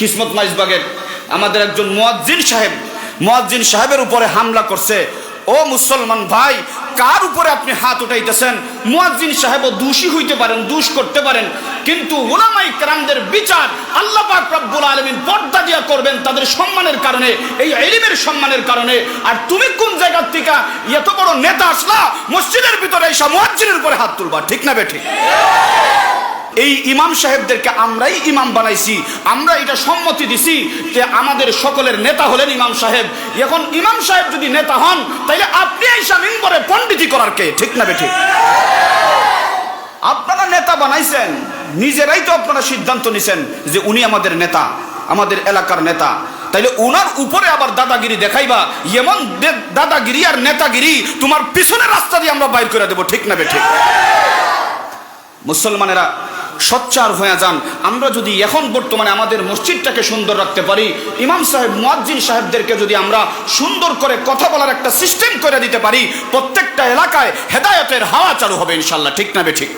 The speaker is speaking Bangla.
কিসমত মাইজবাগের আমাদের একজন মুয়াজ্জিন সাহেব, মুয়াজ্জিন সাহেবের উপরে হামলা করছে। ও মুসলমান ভাই, কার উপরে আপনি হাত উঠাইতেছেন? মুয়াজ্জিন সাহেবও দোষী হইতে পারেন, দোষ করতে পারেন। কিন্তু ওলামাই কেরামদের বিচার আল্লাহ পাক রব্বুল আলামিন পর্দা দিয়া করবেন তাদের সম্মানের কারণে, এই এলিমের সম্মানের কারণে। আর তুমি কোন জায়গার থেকে এত বড় নেতা আসলা, মসজিদের ভিতরে এসা মুয়াজ্জিনের উপরে হাত তুলবা, ঠিক না বে ঠিক? এই ইমাম সাহেবদেরকে আমরাই ইমাম বানাইছি, আমরা এটা সম্মতি দিছি যে আমাদের সকলের নেতা হলেন ইমাম সাহেব। এখন ইমাম সাহেব যদি নেতা হন, তাইলে আপনি আইসা মিম্বরে পণ্ডিতি করার কে? ঠিক না বেঠিক? আপনারা নেতা বানাইছেন, নিজেরাই তো আপনারা সিদ্ধান্ত নিছেন যে উনি আমাদের নেতা, আমাদের এলাকার নেতা। তাইলে উনার উপরে আবার দাদাগিরি দেখাইবা, এমন দাদাগিরি আর নেতাগিরি তোমার পিছনের রাস্তা দিয়ে আমরা বাইর করে দেবো, ঠিক না বেঠিক? মুসলমানেরা সচ্চার হয়ে যান। আমরা যদি এখন বর্তমানে আমাদের মসজিদটাকে সুন্দর রাখতে পারি, ইমাম সাহেব, মুয়াজ্জিন সাহেবদেরকে যদি আমরা সুন্দর করে কথা বলার একটা সিস্টেম করে দিতে পারি, প্রত্যেকটা এলাকায় হেদায়তের হাওয়া চালু হবে ইনশাল্লাহ। ঠিক না বে ঠিক?